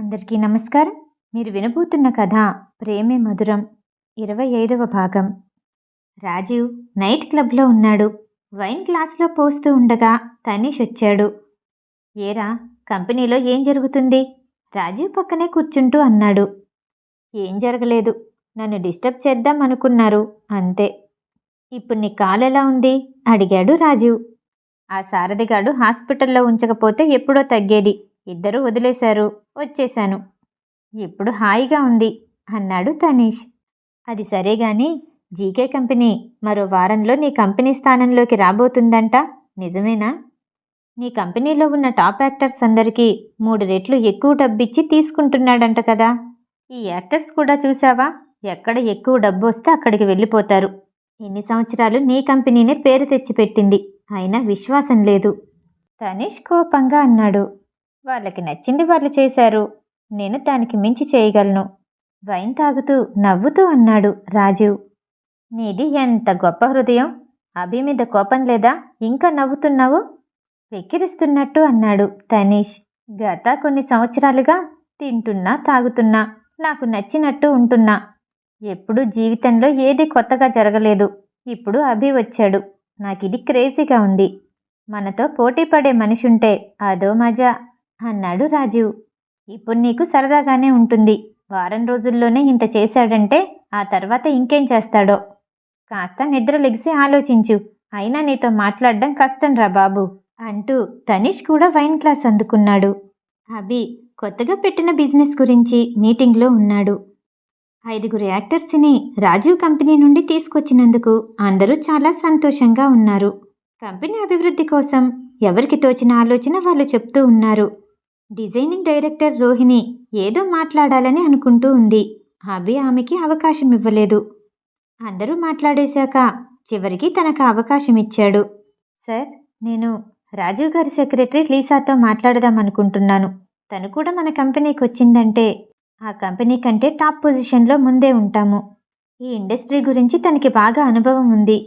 అందరికీ నమస్కారం. మీరు వినబోతున్న కథ ప్రేమే మధురం ఇరవై ఐదవ భాగం. రాజీవ్ నైట్ క్లబ్లో ఉన్నాడు. వైన్ గ్లాసులో పోస్తూ ఉండగా తనీష్ వచ్చాడు. ఏరా కంపెనీలో ఏం జరుగుతుంది? రాజీవ్ పక్కనే కూర్చుంటూ అన్నాడు. ఏం జరగలేదు. నన్ను డిస్టర్బ్ చేద్దాం అనుకున్నారు. అంతే. ఇప్పుడు నీ కాలు ఎలా ఉంది? అడిగాడు రాజీవ్ ఆ సారథిగాడు హాస్పిటల్లో ఉంచకపోతే ఎప్పుడో తగ్గేది. ఇద్దరూ వదిలేశారు. వచ్చేశాను. ఇప్పుడు హాయిగా ఉంది అన్నాడు తనీష్. అది సరే గాని జీకే కంపెనీ మరో వారంలో నీ కంపెనీ స్థానంలోకి రాబోతుందంట. నిజమేనా? నీ కంపెనీలో ఉన్న టాప్ యాక్టర్స్ అందరికీ మూడు రెట్లు ఎక్కువ డబ్బిచ్చి తీసుకుంటున్నాడంట కదా. ఈ యాక్టర్స్ కూడా చూసావా ఎక్కడ ఎక్కువ డబ్బు వస్తే అక్కడికి వెళ్ళిపోతారు. ఎన్ని సంవత్సరాలు నీ కంపెనీనే పేరు తెచ్చిపెట్టింది. అయినా విశ్వాసం లేదు. తనీష్ కోపంగా అన్నాడు. వాళ్ళకి నచ్చింది వాళ్ళు చేశారు. నేను దానికి మించి చేయగలను. వైన్ తాగుతూ నవ్వుతూ అన్నాడు రాజీవ్. నీది ఎంత గొప్ప హృదయం. అభి మీద కోపం లేదా? ఇంకా నవ్వుతున్నావు? వెక్కిరిస్తున్నట్టు అన్నాడు తనీష్. గత కొన్ని సంవత్సరాలుగా తింటున్నా తాగుతున్నా నాకు నచ్చినట్టు ఉంటున్నా. ఎప్పుడూ జీవితంలో ఏది కొత్తగా జరగలేదు. ఇప్పుడు అభి వచ్చాడు. నాకు ఇది క్రేజీగా ఉంది. మనతో పోటీ పడే మనిషి ఉంటే అదో మజా. అన్నాడు రాజీవ్. ఇప్పుడు నీకు సరదాగానే ఉంటుంది. వారం రోజుల్లోనే ఇంత చేశాడంటే ఆ తర్వాత ఇంకేం చేస్తాడో? కాస్త నిద్రలెగిసి ఆలోచించు. అయినా నీతో మాట్లాడడం కష్టం రా బాబు అంటూ తనీష్ కూడా వైన్ క్లాస్ అందుకున్నాడు. అభి కొత్తగా పెట్టిన బిజినెస్ గురించి మీటింగ్లో ఉన్నాడు. ఐదుగురు యాక్టర్స్ని రాజీవ్ కంపెనీ నుండి తీసుకొచ్చినందుకు అందరూ చాలా సంతోషంగా ఉన్నారు. కంపెనీ అభివృద్ధి కోసం ఎవరికి తోచిన ఆలోచన వాళ్ళు చెప్తూ ఉన్నారు. డిజైనింగ్ డైరెక్టర్ రోహిణి ఏదో మాట్లాడాలని అనుకుంటూ ఉంది. అభి ఆమెకి అవకాశం ఇవ్వలేదు అందరూ మాట్లాడేశాక చివరికి తనకు అవకాశం ఇచ్చాడు సార్ నేను రాజీవ్ గారి సెక్రటరీ లీసాతో మాట్లాడదాం అనుకుంటున్నాను. తను కూడా మన కంపెనీకి వచ్చిందంటే ఆ కంపెనీ కంటే టాప్ పొజిషన్లో ముందే ఉంటాము. ఈ ఇండస్ట్రీ గురించి తనకి బాగా అనుభవం ఉంది.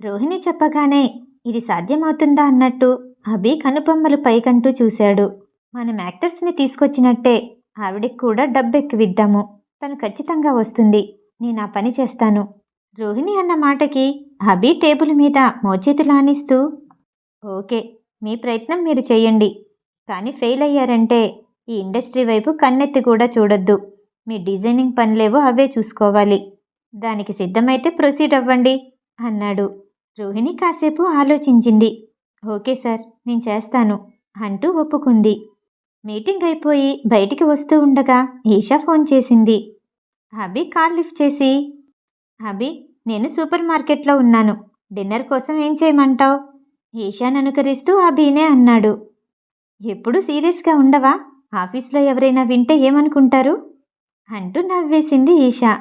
రోహిణి చెప్పగానే ఇది సాధ్యమవుతుందా అన్నట్టు అభి కనుబొమ్మలు పైకంటూ చూశాడు. మనం యాక్టర్స్ని తీసుకొచ్చినట్టే ఆవిడకి కూడా డబ్బెక్కివిద్దాము. తను ఖచ్చితంగా వస్తుంది. నేను ఆ పని చేస్తాను. రోహిణి అన్న మాటకి అభి టేబుల్ మీద మోచేతులానిస్తూ ఓకే మీ ప్రయత్నం మీరు చేయండి కానీ ఫెయిల్ అయ్యారంటే ఈ ఇండస్ట్రీ వైపు కన్నెత్తి కూడా చూడొద్దు. మీ డిజైనింగ్ పనులేవో అవే చూసుకోవాలి. దానికి సిద్ధమైతే ప్రొసీడ్ అవ్వండి అన్నాడు. రోహిణి కాసేపు ఆలోచించింది. ఓకే సార్ నేను చేస్తాను అంటూ ఒప్పుకుంది. మీటింగ్ అయిపోయి బయటికి వస్తూ ఉండగా ఈషా ఫోన్ చేసింది. అభి కాల్ లిఫ్ట్ చేసి అభి నేను సూపర్ మార్కెట్లో ఉన్నాను. డిన్నర్ కోసం ఏం చేయమంటావు? ఈషాను అనుకరిస్తూ అభినే అన్నాడు. ఎప్పుడు సీరియస్గా ఉండవా? ఆఫీస్లో ఎవరైనా వింటే ఏమనుకుంటారు? అంటూ నవ్వేసింది ఈషా.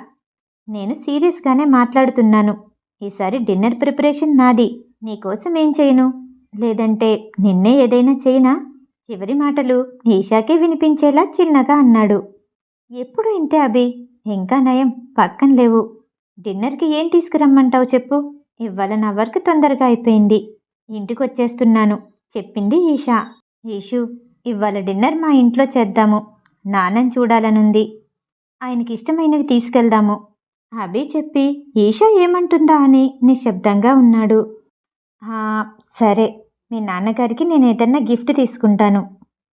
నేను సీరియస్గానే మాట్లాడుతున్నాను. ఈసారి డిన్నర్ ప్రిపరేషన్ నాది. నీకోసం ఏం చేయను? లేదంటే నిన్నే ఏదైనా చేయనా? చివరి మాటలు ఈషాకే వినిపించేలా చిన్నగా అన్నాడు. ఎప్పుడు ఇంతే అభి? ఇంకా నయం పక్కన లేవు. డిన్నర్కి ఏం తీసుకురమ్మంటావు చెప్పు. ఇవాళ నా వర్క్ తొందరగా అయిపోయింది. ఇంటికి వచ్చేస్తున్నాను చెప్పింది ఈషా. ఈషు ఇవాళ డిన్నర్ మా ఇంట్లో చేద్దాము. నాన్నని చూడాలనుంది. ఆయనకి ఇష్టమైనవి తీసుకెళ్దాము. అభి చెప్పి ఈషా ఏమంటుందా అని నిశ్శబ్దంగా ఉన్నాడు. సరే. మీ నాన్నగారికి నేను ఏదన్నా గిఫ్ట్ తీసుకుంటాను.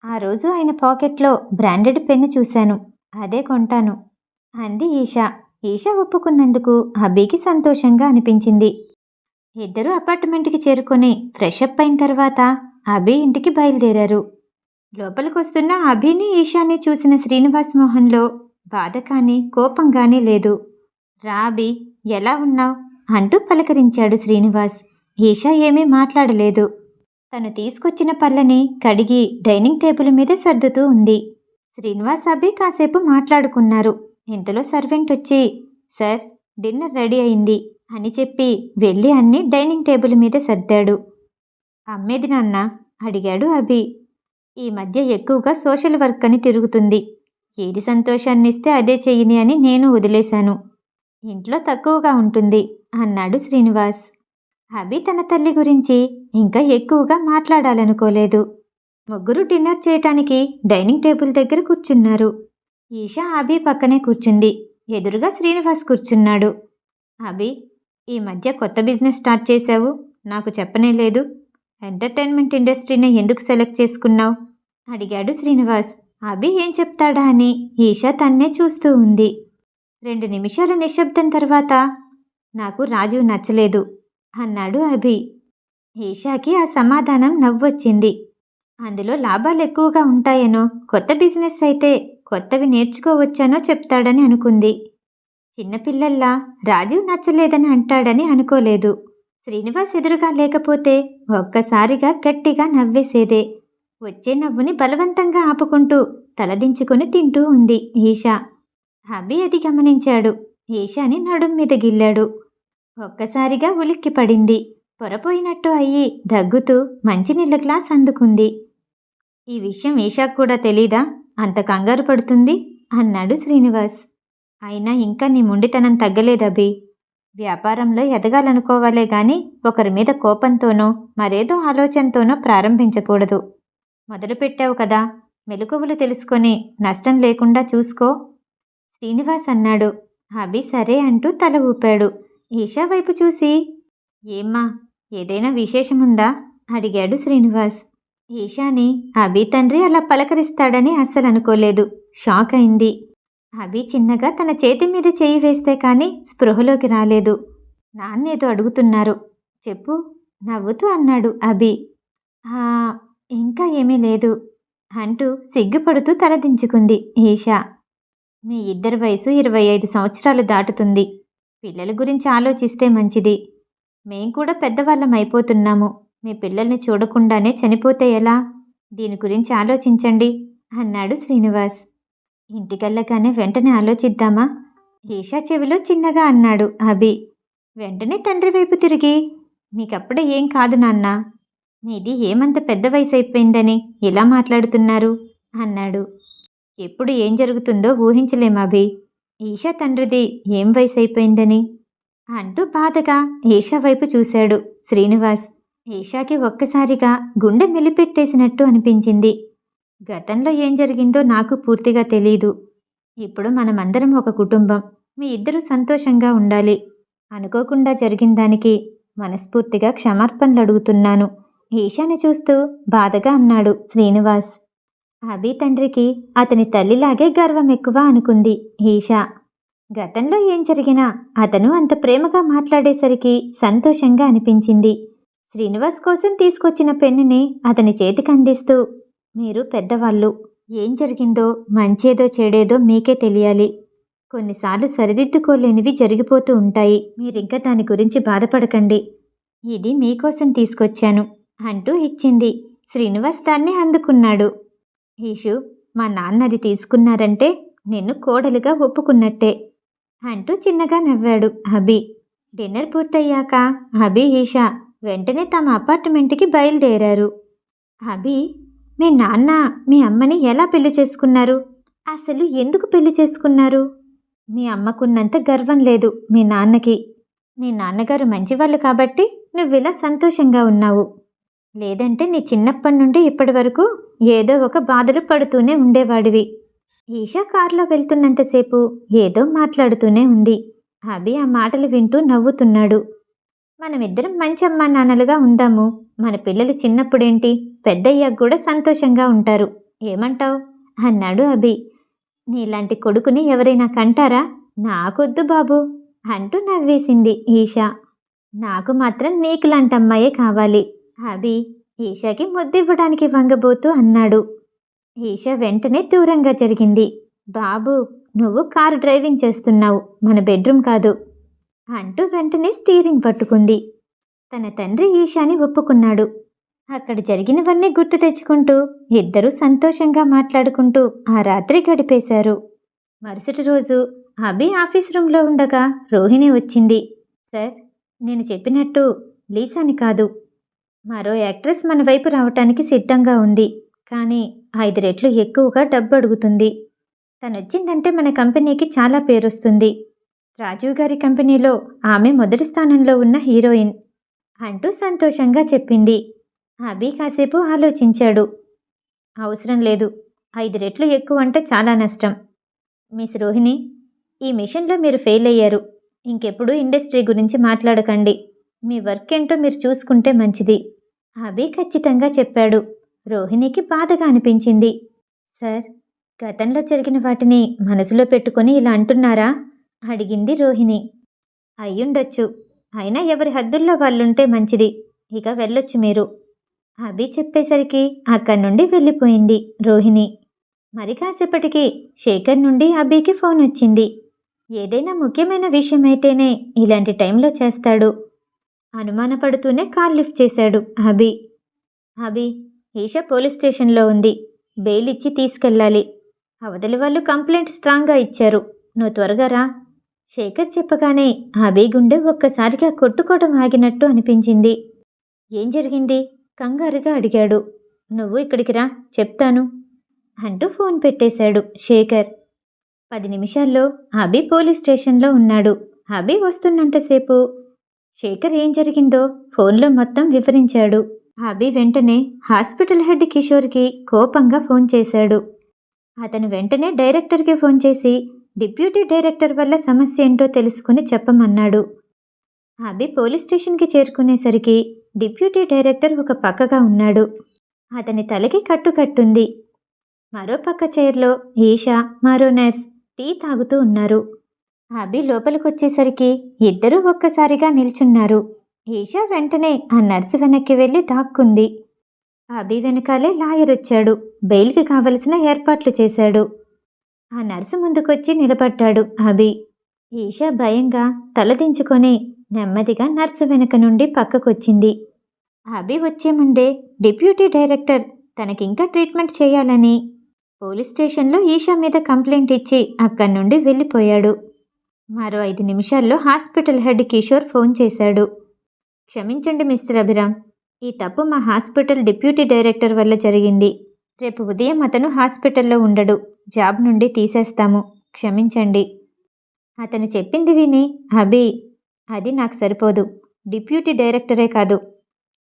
ఆ రోజు ఆయన పాకెట్లో బ్రాండెడ్ పెన్ను చూశాను. అదే కొంటాను. అంది ఈషా. ఈషా ఒప్పుకున్నందుకు అబ్బీకి సంతోషంగా అనిపించింది. ఇద్దరు అపార్ట్మెంట్కి చేరుకొని ఫ్రెషప్ అయిన తర్వాత అభి ఇంటికి బయలుదేరారు. లోపలికొస్తున్న అభిని ఈషాని చూసిన శ్రీనివాస్ మోహన్లో బాధ కానీ కోపం కానీ లేదు. రా అభి ఎలా ఉన్నావు? అంటూ పలకరించాడు శ్రీనివాస్. ఈషా ఏమీ మాట్లాడలేదు. తను తీసుకొచ్చిన పళ్ళని కడిగి డైనింగ్ టేబుల్ మీద సర్దుతూ ఉంది. శ్రీనివాస్ అభి కాసేపు మాట్లాడుకున్నారు. ఇంతలో సర్వెంట్ వచ్చి సార్ డిన్నర్ రెడీ అయింది అని చెప్పి వెళ్ళి అన్ని డైనింగ్ టేబుల్ మీద సర్దాడు. అమ్మేది నాన్న అడిగాడు అభి. ఈ మధ్య ఎక్కువగా సోషల్ వర్క్ అని తిరుగుతుంది. ఏది సంతోషాన్ని ఇస్తే అదే చెయ్యని అని నేను వదిలేశాను. ఇంట్లో తక్కువగా ఉంటుంది అన్నాడు శ్రీనివాస్. అభి తన తల్లి గురించి ఇంకా ఎక్కువగా మాట్లాడాలనుకోలేదు. ముగ్గురు డిన్నర్ చేయటానికి డైనింగ్ టేబుల్ దగ్గర కూర్చున్నారు. ఈషా అభి పక్కనే కూర్చుంది. ఎదురుగా శ్రీనివాస్ కూర్చున్నాడు. అభి ఈ మధ్య కొత్త బిజినెస్ స్టార్ట్ చేశావు? నాకు చెప్పనే లేదు. ఎంటర్టైన్మెంట్ ఇండస్ట్రీని ఎందుకు సెలెక్ట్ చేసుకున్నావు? అడిగాడు శ్రీనివాస్. అభి ఏం చెప్తాడా అని ఈషా తన్నే చూస్తూ ఉంది. రెండు నిమిషాల నిశ్శబ్దం తర్వాత నాకు రాజు నచ్చలేదు. అన్నాడు అభి. ఈషాకి ఆ సమాధానం నవ్వొచ్చింది. అందులో లాభాలు ఎక్కువగా ఉంటాయనో కొత్త బిజినెస్ అయితే కొత్తవి నేర్చుకోవచ్చానో చెప్తాడని అనుకుంది. చిన్నపిల్లల్లా రాజీవ్ నచ్చలేదని అంటాడని అనుకోలేదు. శ్రీనివాస్ ఎదురుగా లేకపోతే ఒక్కసారిగా గట్టిగా నవ్వేసేదే. వచ్చే నవ్వుని బలవంతంగా ఆపుకుంటూ తలదించుకొని తింటూ ఉంది ఈషా. అభి అది గమనించాడు. ఈషాని నడుం మీద గిల్లాడు. ఒక్కసారిగా ఉలిక్కి పడింది. పొరపోయినట్టు అయ్యి దగ్గుతూ మంచినీళ్ళ గ్లాస్ అందుకుంది. ఈ విషయం ఈషాకు కూడా తెలీదా? అంత కంగారు పడుతుంది? అన్నాడు శ్రీనివాస్. అయినా ఇంకా నీ ముండితనం తగ్గలేదభి వ్యాపారంలో ఎదగాలనుకోవాలే గాని ఒకరి మీద కోపంతోనో మరేదో ఆలోచనతోనో ప్రారంభించకూడదు. మొదలుపెట్టావు కదా మెలకువలు తెలుసుకొని నష్టం లేకుండా చూసుకో. శ్రీనివాస్ అన్నాడు. అభి సరే అంటూ తల ఊపాడు. ఈషా వైపు చూసి ఏమ్మా ఏదైనా విశేషముందా? అడిగాడు శ్రీనివాస్. ఈషాని అభి తండ్రి అలా పలకరిస్తాడని అస్సలు అనుకోలేదు. షాక్ అయింది. అభి చిన్నగా తన చేతి మీద చేయి వేస్తే కానీ స్పృహలోకి రాలేదు. నాన్నేదో అడుగుతున్నారు. చెప్పు నవ్వుతూ అన్నాడు అభి. ఇంకా ఏమీ లేదు అంటూ సిగ్గుపడుతూ తలదించుకుంది ఈషా మీ ఇద్దరి వయసు ఇరవై ఐదు సంవత్సరాలు దాటుతుంది. పిల్లల గురించి ఆలోచిస్తే మంచిది. మేం కూడా పెద్దవాళ్ళం అయిపోతున్నాము. మీ పిల్లల్ని చూడకుండానే చనిపోతే ఎలా? దీని గురించి ఆలోచించండి అన్నాడు శ్రీనివాస్. ఇంటికెళ్ళగానే వెంటనే ఆలోచిద్దామా? ఈషా చెవిలో చిన్నగా అన్నాడు అభి. వెంటనే తండ్రి వైపు తిరిగి మీకప్పుడే ఏం కాదు నాన్న. మీది ఏమంత పెద్ద వయసు అయిపోయిందని ఇలా మాట్లాడుతున్నారు? అన్నాడు. ఎప్పుడు ఏం జరుగుతుందో ఊహించలేం అభి. ఈషా తండ్రిది ఏం వయసు అయిపోయిందని అంటూ బాధగా ఈషా వైపు చూశాడు శ్రీనివాస్. ఈషాకి ఒక్కసారిగా గుండె మెలిపెట్టేసినట్టు అనిపించింది. గతంలో ఏం జరిగిందో నాకు పూర్తిగా తెలియదు ఇప్పుడు మనమందరం ఒక కుటుంబం. మీ ఇద్దరూ సంతోషంగా ఉండాలి. అనుకోకుండా జరిగిన దానికి మనస్ఫూర్తిగా క్షమార్పణలు అడుగుతున్నాను. ఈషాని చూస్తూ బాధగా అన్నాడు శ్రీనివాస్. అభి తండ్రికి అతని తల్లిలాగే గర్వం ఎక్కువ అనుకుంది ఈషా. గతంలో ఏం జరిగినా అతను అంత ప్రేమగా మాట్లాడేసరికి సంతోషంగా అనిపించింది. శ్రీనివాస్ కోసం తీసుకొచ్చిన పెన్నుని అతని చేతికి అందిస్తూ మీరు పెద్దవాళ్ళు ఏం జరిగిందో మంచేదో చెడేదో మీకే తెలియాలి. కొన్నిసార్లు సరిదిద్దుకోలేనివి జరిగిపోతూ ఉంటాయి. మీరింకా దాని గురించి బాధపడకండి. ఇది మీకోసం తీసుకొచ్చాను అంటూ ఇచ్చింది. శ్రీనివాస్ దాన్ని అందుకున్నాడు. ఈషు మా నాన్న అది తీసుకున్నారంటే నిన్ను కోడలుగా ఒప్పుకున్నట్టే అంటూ చిన్నగా నవ్వాడు అభి. డిన్నర్ పూర్తయ్యాక అభి ఈషా వెంటనే తమ అపార్ట్మెంట్కి బయలుదేరారు. అభి మీ నాన్న మీ అమ్మని ఎలా పెళ్ళి చేసుకున్నారు? అసలు ఎందుకు పెళ్ళి చేసుకున్నారు? మీ అమ్మకున్నంత గర్వం లేదు మీ నాన్నకి. మీ నాన్నగారు మంచివాళ్ళు కాబట్టి నువ్విలా సంతోషంగా ఉన్నావు. లేదంటే నీ చిన్నప్పటి నుండి ఇప్పటి వరకు ఏదో ఒక బాధలు పడుతూనే ఉండేవాడివి. ఈషా కారులో వెళ్తున్నంతసేపు ఏదో మాట్లాడుతూనే ఉంది. అభి ఆ మాటలు వింటూ నవ్వుతున్నాడు. మనమిద్దరం మంచి అమ్మా నాన్నలుగా ఉందాము. మన పిల్లలు చిన్నప్పుడేంటి? పెద్దయ్యాక కూడా సంతోషంగా ఉంటారు. ఏమంటావు? అన్నాడు అభి. నీలాంటి కొడుకుని ఎవరైనా కంటారా? నాకొద్దు బాబు! అంటూ నవ్వేసింది ఈషా. నాకు మాత్రం నీకులాంటి అమ్మాయే కావాలి. అభి ఈషాకి ముద్దివ్వడానికి వంగబోతూ అన్నాడు. ఈషా వెంటనే దూరంగా జరిగింది. బాబు నువ్వు కారు డ్రైవింగ్ చేస్తున్నావు. మన బెడ్రూమ్ కాదు. అంటూ వెంటనే స్టీరింగ్ పట్టుకుంది. తన తండ్రి ఈషాని ఒప్పుకున్నాడు. అక్కడ జరిగినవన్నీ గుర్తు తెచ్చుకుంటూ ఇద్దరూ సంతోషంగా మాట్లాడుకుంటూ ఆ రాత్రి గడిపేశారు. మరుసటి రోజు అభి ఆఫీస్ రూమ్లో ఉండగా రోహిణి వచ్చింది. సార్ నేను చెప్పినట్టు లీసాని కాదు. మరో యాక్ట్రెస్ మన వైపు రావటానికి సిద్ధంగా ఉంది. కానీ ఐదు రెట్లు ఎక్కువగా డబ్బు అడుగుతుంది. తను వచ్చిందంటే మన కంపెనీకి చాలా పేరొస్తుంది. రాజీవ్ గారి కంపెనీలో ఆమె మొదటి స్థానంలో ఉన్న హీరోయిన్ అంటూ సంతోషంగా చెప్పింది. అభి కాసేపు ఆలోచించాడు. అవసరం లేదు. ఐదు రెట్లు ఎక్కువ అంటే చాలా నష్టం. మిస్ రోహిణి ఈ మిషన్లో మీరు ఫెయిల్ అయ్యారు. ఇంకెప్పుడు ఇండస్ట్రీ గురించి మాట్లాడకండి. మీ వర్క్ ఏంటో మీరు చూసుకుంటే మంచిది. అభి ఖచ్చితంగా చెప్పాడు. రోహిణికి బాధగా అనిపించింది. సార్ గతంలో జరిగిన వాటిని మనసులో పెట్టుకొని ఇలా అంటున్నారా? అడిగింది రోహిణి. అయ్యుండొచ్చు. అయినా ఎవరి హద్దుల్లో వాళ్ళుంటే మంచిది. ఇక వెళ్ళొచ్చు మీరు. అభి చెప్పేసరికి అక్కడి నుండి వెళ్ళిపోయింది రోహిణి. మరి కాసేపటికి శేఖర్ నుండి అభికి ఫోన్ వచ్చింది. ఏదైనా ముఖ్యమైన విషయం అయితేనే ఇలాంటి టైంలో చేస్తాడు. అనుమానపడుతూనే కాల్ లిఫ్ట్ చేశాడు. అభి అభి ఈషా పోలీస్ స్టేషన్లో ఉంది. బెయిల్ ఇచ్చి తీసుకెళ్ళాలి. అవతలి వాళ్ళు కంప్లైంట్ స్ట్రాంగ్గా ఇచ్చారు. నువ్వు త్వరగా రా. శేఖర్ చెప్పగానే అభి గుండె ఒక్కసారిగా కొట్టుకోవడం ఆగినట్టు అనిపించింది. ఏం జరిగింది? కంగారుగా అడిగాడు. నువ్వు ఇక్కడికి రా చెప్తాను అంటూ ఫోన్ పెట్టేశాడు శేఖర్. పది నిమిషాల్లో అభి పోలీస్ స్టేషన్లో ఉన్నాడు. అభి వస్తున్నంతసేపు శేఖర్ ఏం జరిగిందో ఫోన్లో మొత్తం వివరించాడు. అభి వెంటనే హాస్పిటల్ హెడ్ కిషోర్కి కోపంగా ఫోన్ చేశాడు. అతను వెంటనే డైరెక్టర్కి ఫోన్ చేసి డిప్యూటీ డైరెక్టర్ వల్ల సమస్య ఏంటో తెలుసుకుని చెప్పమన్నాడు. అభి పోలీస్ స్టేషన్కి చేరుకునేసరికి డిప్యూటీ డైరెక్టర్ ఒక పక్కగా ఉన్నాడు. అతని తలకి కట్టు కట్టుంది. మరో పక్క చైర్లో ఈషా మరో నర్స్ టీ తాగుతూ ఉన్నారు. అభి లోపలికొచ్చేసరికి ఇద్దరూ ఒక్కసారిగా నిల్చున్నారు. ఈషా వెంటనే ఆ నర్సు వెనక్కి వెళ్ళి దాక్కుంది. అభి వెనకాలే లాయర్ వచ్చాడు బెయిల్కి కావలసిన ఏర్పాట్లు చేశాడు. ఆ నర్సు ముందుకొచ్చి నిలబడ్డాడు అభి. ఈషా భయంగా తలదించుకొని నెమ్మదిగా నర్సు వెనుక నుండి పక్కకొచ్చింది. అభి వచ్చే ముందే డిప్యూటీ డైరెక్టర్ తనకింకా ట్రీట్మెంట్ చేయాలని పోలీస్ స్టేషన్లో ఈషా మీద కంప్లైంట్ ఇచ్చి అక్కడి నుండి వెళ్ళిపోయాడు. మరో ఐదు నిమిషాల్లో హాస్పిటల్ హెడ్ కిషోర్ ఫోన్ చేశాడు. క్షమించండి మిస్టర్ అభిరామ్ ఈ తప్పు మా హాస్పిటల్ డిప్యూటీ డైరెక్టర్ వల్ల జరిగింది. రేపు ఉదయం అతను హాస్పిటల్లో ఉండడు. జాబ్ నుండి తీసేస్తాము. క్షమించండి. అతను చెప్పింది విని అభి అది నాకు సరిపోదు. డిప్యూటీ డైరెక్టరే కాదు.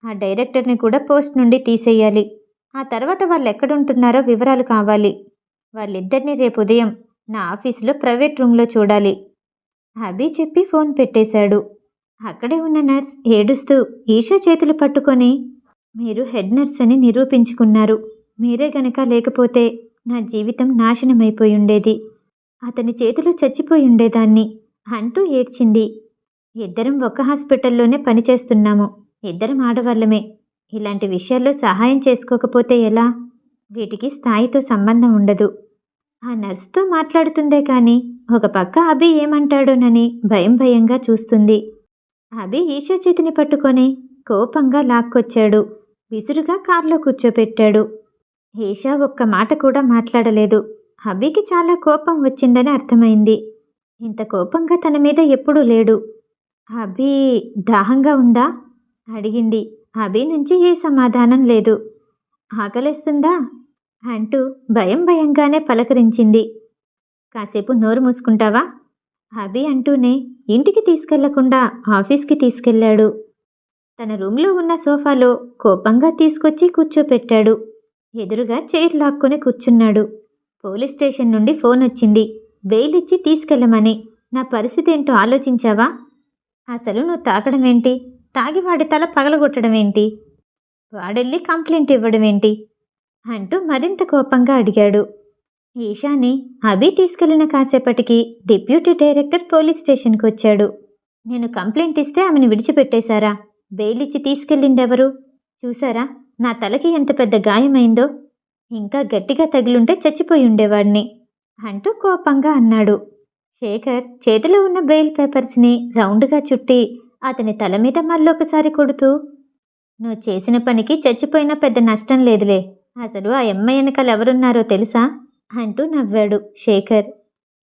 ఆ డైరెక్టర్ని కూడా పోస్ట్ నుండి తీసేయాలి. ఆ తర్వాత వాళ్ళు ఎక్కడుంటున్నారో వివరాలు కావాలి. వాళ్ళిద్దరినీ రేపు ఉదయం నా ఆఫీసులో ప్రైవేట్ రూమ్లో చూడాలి. అభి చెప్పి ఫోన్ పెట్టేశాడు. అక్కడే ఉన్న నర్స్ ఏడుస్తూ ఈషా చేతులు పట్టుకొని మీరు హెడ్ నర్స్ అని నిరూపించుకున్నారు. మీరే గనక లేకపోతే నా జీవితం నాశనమైపోయి ఉండేది. అతని చేతిలో చచ్చిపోయి ఉండేదాన్ని అంటూ ఏడ్చింది. ఇద్దరం ఒక హాస్పిటల్లోనే పనిచేస్తున్నాము. ఇద్దరం ఆడవాళ్ళమే. ఇలాంటి విషయాల్లో సహాయం చేసుకోకపోతే ఎలా? వీటికి స్థాయితో సంబంధం ఉండదు. ఆ నర్సుతో మాట్లాడుతుందే కానీ ఒక పక్క అభి ఏమంటాడోనని భయం భయంగా చూస్తుంది. అభి ఈషా చేతిని పట్టుకొని కోపంగా లాక్కొచ్చాడు. విసురుగా కారులో కూర్చోపెట్టాడు. ఈషా ఒక్క మాట కూడా మాట్లాడలేదు. అభికి చాలా కోపం వచ్చిందని అర్థమైంది. ఇంత కోపంగా తన మీద ఎప్పుడూ లేడు. అభి దాహంగా ఉందా? అడిగింది. అభి నుంచి ఏ సమాధానం లేదు. ఆకలేస్తుందా? అంటూ భయం భయంగానే పలకరించింది. కాసేపు నోరు మూసుకుంటావా? అభి అంటూనే ఇంటికి తీసుకెళ్ళకుండా ఆఫీస్కి తీసుకెళ్ళాడు. తన రూమ్లో ఉన్న సోఫాలో కోపంగా తీసుకొచ్చి కూర్చోపెట్టాడు. ఎదురుగా చైర్ లాక్కొని కూర్చున్నాడు. పోలీస్ స్టేషన్ నుండి ఫోన్ వచ్చింది. బెయిల్ ఇచ్చి తీసుకెళ్ళమని. నా పరిస్థితి ఏంటో ఆలోచించావా? అసలు నువ్వు తాగడం ఏంటి? తాగి వాడి తల పగలగొట్టడం ఏంటి? వాడెళ్ళి కంప్లైంట్ ఇవ్వడం ఏంటి? అంటూ మరింత కోపంగా అడిగాడు. ఈషాని అభి తీసుకెళ్ళిన కాసేపటికి డిప్యూటీ డైరెక్టర్ పోలీస్ స్టేషన్కి వచ్చాడు. నేను కంప్లైంట్ ఇస్తే ఆమెను విడిచిపెట్టేశారా? బెయిల్ ఇచ్చి తీసుకెళ్ళిందెవరు? చూసారా నా తలకి ఎంత పెద్ద గాయమైందో? ఇంకా గట్టిగా తగిలుంటే చచ్చిపోయి ఉండేవాడిని అంటూ కోపంగా అన్నాడు. శేఖర్ చేతిలో ఉన్న బెయిల్ పేపర్స్ని రౌండ్గా చుట్టి అతని తల మీద మళ్ళొకసారి కొడుతూ నువ్వు చేసిన పనికి చచ్చిపోయినా పెద్ద నష్టం లేదులే. అసలు ఆ అమ్మాయి వెనకాల ఎవరున్నారో తెలుసా? అంటూ నవ్వాడు శేఖర్.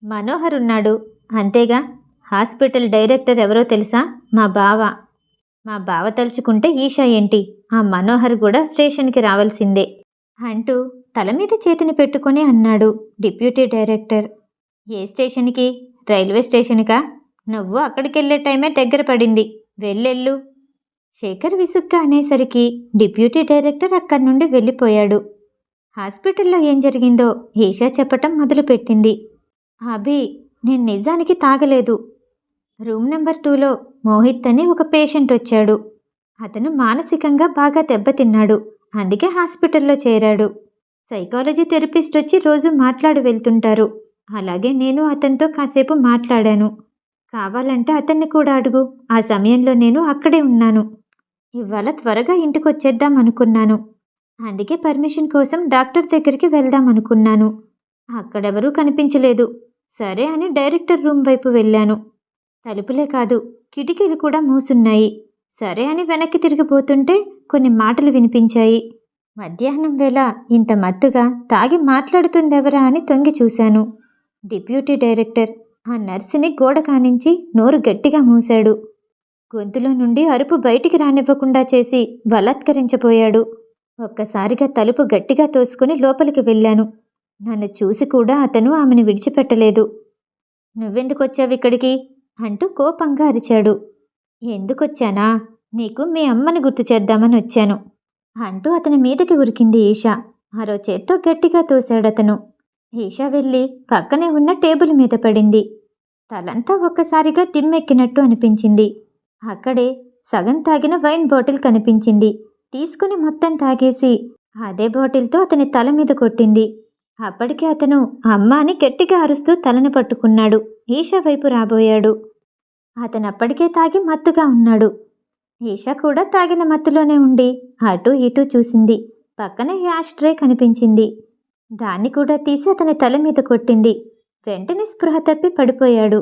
మనోహర్ ఉన్నాడు. అంతేగా? హాస్పిటల్ డైరెక్టర్ ఎవరో తెలుసా? మా బావ. మా బావ తలుచుకుంటే ఈషా ఏంటి? ఆ మనోహర్ కూడా స్టేషన్కి రావాల్సిందే అంటూ తల మీద చేతిని పెట్టుకొని అన్నాడు డిప్యూటీ డైరెక్టర్. ఏ స్టేషన్కి? రైల్వే స్టేషన్కా? నువ్వు అక్కడికి వెళ్ళే టైమే దగ్గర పడింది. వెళ్ళెళ్ళు. శేఖర్ విసుగ్గా అనేసరికి డిప్యూటీ డైరెక్టర్ అక్కడి నుండి వెళ్ళిపోయాడు. హాస్పిటల్లో ఏం జరిగిందో ఈషా చెప్పటం మొదలుపెట్టింది. అభి నేను నిజానికి తాగలేదు. రూమ్ నెంబర్ టూలో మోహిత్ అని ఒక పేషెంట్ వచ్చాడు. అతను మానసికంగా బాగా దెబ్బతిన్నాడు. అందుకే హాస్పిటల్లో చేరాడు. సైకాలజీ థెరపిస్ట్ వచ్చి రోజు మాట్లాడి వెళ్తుంటారు. అలాగే నేను అతనితో కాసేపు మాట్లాడాను. కావాలంటే అతన్ని కూడా అడుగు. ఆ సమయంలో నేను అక్కడే ఉన్నాను. ఇవాళ త్వరగా ఇంటికి వచ్చేద్దాం అనుకున్నాను. అందుకే పర్మిషన్ కోసం డాక్టర్ దగ్గరికి వెళ్దాం అనుకున్నాను. అక్కడెవరూ కనిపించలేదు. సరే అని డైరెక్టర్ రూమ్ వైపు వెళ్ళాను. తలుపులే కాదు కిటికీలు కూడా మూసున్నాయి. సరే అని వెనక్కి తిరిగిపోతుంటే కొన్ని మాటలు వినిపించాయి. మధ్యాహ్నం వేళ ఇంత మత్తుగా తాగి మాట్లాడుతుందెవరా అని తొంగి చూశాను. డిప్యూటీ డైరెక్టర్ ఆ నర్సుని గోడ కానించి నోరు గట్టిగా మూశాడు. గొంతులో నుండి అరుపు బయటికి రానివ్వకుండా చేసి బలాత్కరించబోయాడు. ఒక్కసారిగా తలుపు గట్టిగా తోసుకుని లోపలికి వెళ్ళాను. నన్ను చూసి కూడా అతను ఆమెను విడిచిపెట్టలేదు. నువ్వెందుకొచ్చావు ఇక్కడికి? అంటూ కోపంగా అరిచాడు. ఎందుకొచ్చానా? నీకు మీ అమ్మని గుర్తు చేద్దామని వచ్చాను అంటూ అతని మీదకి ఉరికింది ఈషా. మరో చేత్తో గట్టిగా తోశాడతను. ఈషా వెళ్ళి పక్కనే ఉన్న టేబుల్ మీద పడింది. తలంతా ఒక్కసారిగా తిమ్మెక్కినట్టు అనిపించింది. అక్కడే సగం తాగిన వైన్ బాటిల్ కనిపించింది. తీసుకుని మొత్తం తాగేసి అదే బాటిల్తో అతని తల మీద కొట్టింది. అప్పటికే అతను అమ్మ అని గట్టిగా అరుస్తూ తలను పట్టుకున్నాడు. ఈషా వైపు రాబోయాడు. అతను అప్పటికే తాగి మత్తుగా ఉన్నాడు. ఈషా కూడా తాగిన మత్తులోనే ఉండి అటు ఇటు చూసింది. పక్కనే యాష్ ట్రే కనిపించింది. దాన్ని కూడా తీసి అతని తల మీద కొట్టింది. వెంటనే స్పృహ తప్పి పడిపోయాడు.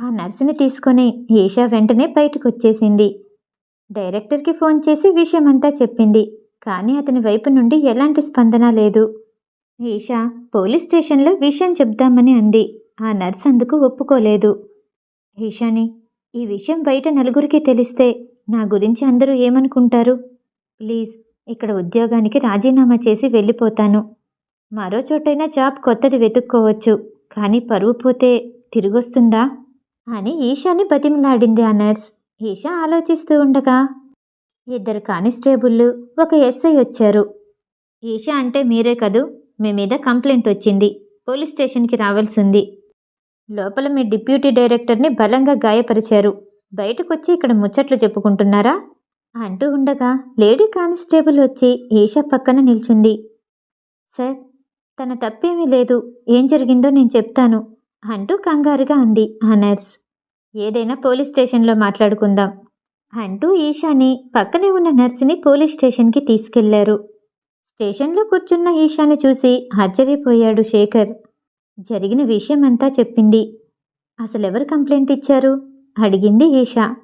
ఆ నర్సుని తీసుకొని ఈషా వెంటనే బయటకు వచ్చేసింది డైరెక్టర్కి ఫోన్ చేసి విషయమంతా చెప్పింది. కానీ అతని వైపు నుండి ఎలాంటి స్పందన లేదు. ఈషా పోలీస్ స్టేషన్లో విషయం చెప్దామని అంది. ఆ నర్స్ అందుకు ఒప్పుకోలేదు. ఈషాని ఈ విషయం బయట నలుగురికి తెలిస్తే నా గురించి అందరూ ఏమనుకుంటారు? ప్లీజ్ ఇక్కడ ఉద్యోగానికి రాజీనామా చేసి వెళ్ళిపోతాను. మరో చోటైనా జాబ్ కొత్తది వెతుక్కోవచ్చు. కానీ పరువు పోతే తిరిగొస్తుందా? అని ఈషాని బతిమలాడింది ఆ నర్స్. ఈషా ఆలోచిస్తూ ఉండగా ఇద్దరు కానిస్టేబుళ్ళు ఒక ఎస్ఐ వచ్చారు. ఈషా అంటే మీరే కదూ? మీ మీద కంప్లైంట్ వచ్చింది. పోలీస్ స్టేషన్కి రావాల్సింది. లోపల మీ డిప్యూటీ డైరెక్టర్ని బలంగా గాయపరిచారు. బయటకొచ్చి ఇక్కడ ముచ్చట్లు చెప్పుకుంటున్నారా? అంటూ ఉండగా లేడీ కానిస్టేబుల్ వచ్చి ఈషా పక్కన నిల్చుంది. సార్ తన తప్పేమీ లేదు. ఏం జరిగిందో నేను చెప్తాను అంటూ కంగారుగా అంది ఆ నర్స్. ఏదైనా పోలీస్ స్టేషన్లో మాట్లాడుకుందాం అంటూ ఈషాని పక్కనే ఉన్న నర్సుని పోలీస్ స్టేషన్కి తీసుకెళ్ళారు. స్టేషన్లో కూర్చున్న ఈషాని చూసి ఆశ్చర్యపోయాడు శేఖర్. జరిగిన విషయమంతా చెప్పింది. అసలెవరు కంప్లైంట్ ఇచ్చారు? అడిగింది ఈషా.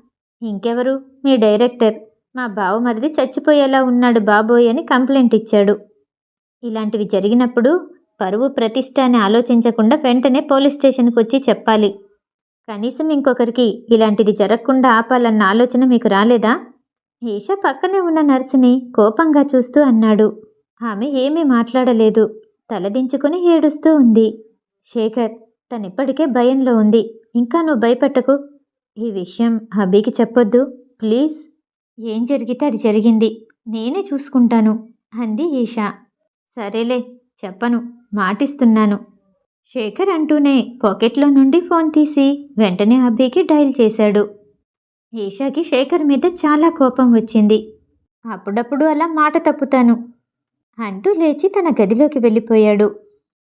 ఇంకెవరు? మీ డైరెక్టర్. మా బావమరిది చచ్చిపోయేలా ఉన్నాడు బాబోయ్ అని కంప్లైంట్ ఇచ్చాడు. ఇలాంటివి జరిగినప్పుడు పరువు ప్రతిష్ట అని ఆలోచించకుండా వెంటనే పోలీస్ స్టేషన్కి వచ్చి చెప్పాలి. కనీసం ఇంకొకరికి ఇలాంటిది జరగకుండా ఆపాలన్న ఆలోచన మీకు రాలేదా? ఈష పక్కనే ఉన్న నర్సుని కోపంగా చూస్తూ అన్నాడు. ఆమె ఏమీ మాట్లాడలేదు. తలదించుకుని ఏడుస్తూ ఉంది. శేఖర్ తనిప్పటికే భయంలో ఉంది. ఇంకా నువ్వు భయపెట్టకు. ఈ విషయం అభికి చెప్పొద్దు. ప్లీజ్. ఏం జరిగితే అది జరిగింది. నేనే చూసుకుంటాను. అంది ఈషా. సరేలే చెప్పను. మాటిస్తున్నాను. శేఖర్ అంటూనే పాకెట్లో నుండి ఫోన్ తీసి వెంటనే అబ్బీకి డయల్ చేశాడు. ఈషాకి శేఖర్ మీద చాలా కోపం వచ్చింది. అప్పుడప్పుడు అలా మాట తప్పుతాను అంటూ లేచి తన గదిలోకి వెళ్ళిపోయాడు.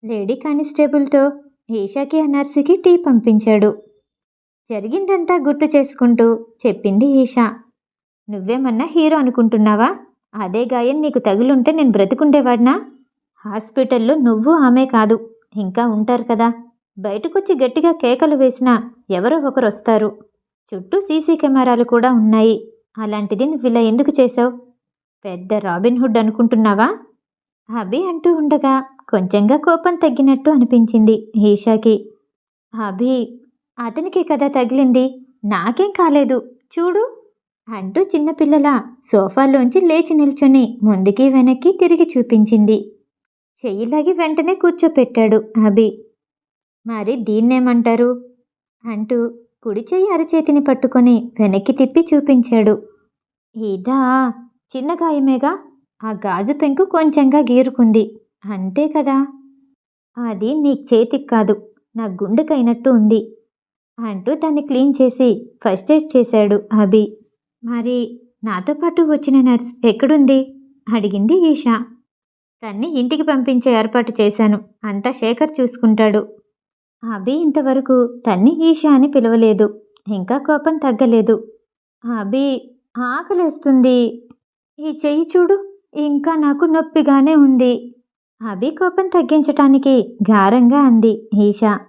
లేడీ కానిస్టేబుల్తో ఈషాకి ఆ నర్సుకి టీ పంపించాడు. జరిగిందంతా గుర్తు చేసుకుంటూ చెప్పింది ఈషా. నువ్వేమన్నా హీరో అనుకుంటున్నావా? అదే గాయం నీకు తగులుంటే నేను బ్రతికుండేవాడినా? హాస్పిటల్లో నువ్వు ఆమె కాదు. ఇంకా ఉంటారు కదా. బయటకొచ్చి గట్టిగా కేకలు వేసినా ఎవరో ఒకరు వస్తారు చుట్టూ సీసీ కెమెరాలు కూడా ఉన్నాయి. అలాంటిది నువ్విలా ఎందుకు చేసావు పెద్ద రాబిన్ హుడ్ అనుకుంటున్నావా? అభి అంటూ ఉండగా కొంచెంగా కోపం తగ్గినట్టు అనిపించింది ఈషాకి. అభి అతనికి కదా తగిలింది. నాకేం కాలేదు. చూడు అంటూ చిన్నపిల్లల సోఫాలోంచి లేచి నిల్చొని ముందుకి వెనక్కి తిరిగి చూపించింది. చెయ్యిలాగి వెంటనే కూర్చోపెట్టాడు అభి. మరి దీన్నేమంటారు? అంటూ కుడి చెయ్యి అరచేతిని పట్టుకొని వెనక్కి తిప్పి చూపించాడు. ఇదా చిన్న గాయమేగా? ఆ గాజు పెంకు కొంచెంగా గీరుకుంది. అంతే కదా? అది నీకు చేతికి కాదు నా గుండెకైనట్టు ఉంది అంటూ దాన్ని క్లీన్ చేసి ఫస్ట్ ఎయిడ్ చేశాడు అభి. మరి నాతో పాటు వచ్చిన నర్స్ ఎక్కడుంది? అడిగింది ఈషా. తన్ని ఇంటికి పంపించే ఏర్పాటు చేశాను. అంతా శేఖర్ చూసుకుంటాడు. అభి ఇంతవరకు తన్ని ఈషా అని పిలవలేదు. ఇంకా కోపం తగ్గలేదు. అభి ఆకలేస్తుంది. ఈ చెయ్యి చూడు ఇంకా నాకు నొప్పిగానే ఉంది. అభి కోపం తగ్గించటానికి గారంగా అంది ఈషా.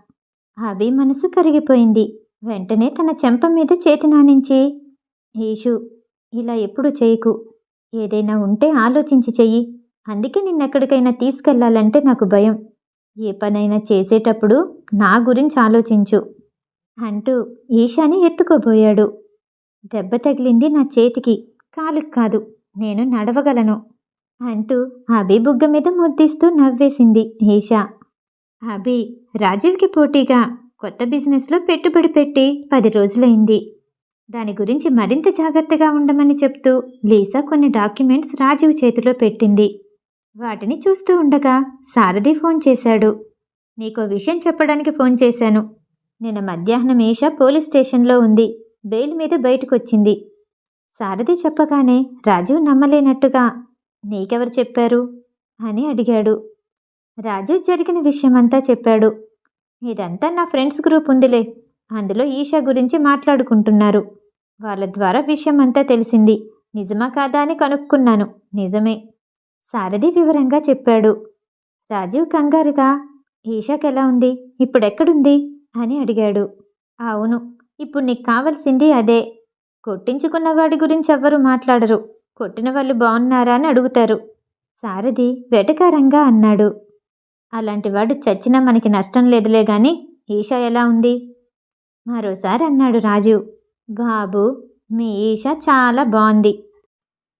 అభి మనసు కరిగిపోయింది. వెంటనే తన చెంప మీద చేతి నానించి ఈషు ఇలా ఎప్పుడు చేయకు. ఏదైనా ఉంటే ఆలోచించి చెయ్యి. అందుకే నిన్నెక్కడికైనా తీసుకెళ్ళాలంటే నాకు భయం. ఏ పనైనా చేసేటప్పుడు నా గురించి ఆలోచించు. అంటూ ఈషాని ఎత్తుకోబోయాడు దెబ్బ తగిలింది నా చేతికి. కాలుకి కాదు నేను నడవగలను అంటూ అభి బుగ్గ మీద ముద్దిస్తూ నవ్వేసింది ఈషా. అభి రాజీవ్కి పోటీగా కొత్త బిజినెస్లో పెట్టుబడి పెట్టి పది రోజులైంది. దాని గురించి మరింత జాగ్రత్తగా ఉండమని చెప్తూ లీసా కొన్ని డాక్యుమెంట్స్ రాజీవ్ చేతిలో పెట్టింది. వాటిని చూస్తూ ఉండగా సారథి ఫోన్ చేశాడు. నీకో విషయం చెప్పడానికి ఫోన్ చేశాను. నిన్న మధ్యాహ్నం ఈషా పోలీస్ స్టేషన్లో ఉంది. బెయిల్ మీద బయటకొచ్చింది. సారథి చెప్పగానే రాజు నమ్మలేనట్టుగా నీకెవరు చెప్పారు? అని అడిగాడు. రాజు జరిగిన విషయమంతా చెప్పాడు. ఇదంతా నా ఫ్రెండ్స్ గ్రూప్ ఉందిలే. అందులో ఈషా గురించి మాట్లాడుకుంటున్నారు. వాళ్ళ ద్వారా విషయం అంతా తెలిసింది. నిజమా కాదా అని కనుక్కున్నాను. నిజమే. సారథి వివరంగా చెప్పాడు. రాజీవ్ కంగారుగా ఈషాకి ఎలా ఉంది? ఇప్పుడెక్కడుంది? అని అడిగాడు. అవును ఇప్పుడు నీకు కావలసింది అదే. కొట్టించుకున్న వాడి గురించి ఎవ్వరూ మాట్లాడరు. కొట్టిన వాళ్ళు బాగున్నారా అని అడుగుతారు. సారథి వెటకారంగా అన్నాడు. అలాంటి వాడు చచ్చినా మనకి నష్టం లేదులే గాని ఈషా ఎలా ఉంది? మరోసారి అన్నాడు రాజు బాబు మీ ఈషా చాలా బాగుంది.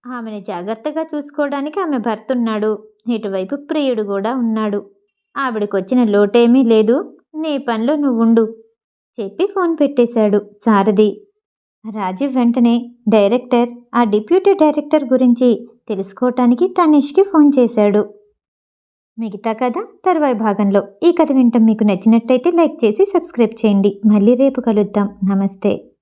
ఆమెను జాగ్రత్తగా చూసుకోవడానికి ఆమె భర్త ఉన్నాడు ఇటువైపు ప్రియుడు కూడా ఉన్నాడు. ఆవిడకొచ్చిన లోటేమీ లేదు. నీ పనిలో నువ్వు ఉండు చెప్పి ఫోన్ పెట్టేశాడు సారథి. రాజీవ్ వెంటనే డైరెక్టర్ ఆ డిప్యూటీ డైరెక్టర్ గురించి తెలుసుకోవటానికి తనిష్కి ఫోన్ చేశాడు. మిగతా కథ తర్వాయి భాగంలో. ఈ కథ వింటం మీకు నచ్చినట్టయితే లైక్ చేసి సబ్స్క్రైబ్ చేయండి. మళ్ళీ రేపు కలుద్దాం. నమస్తే.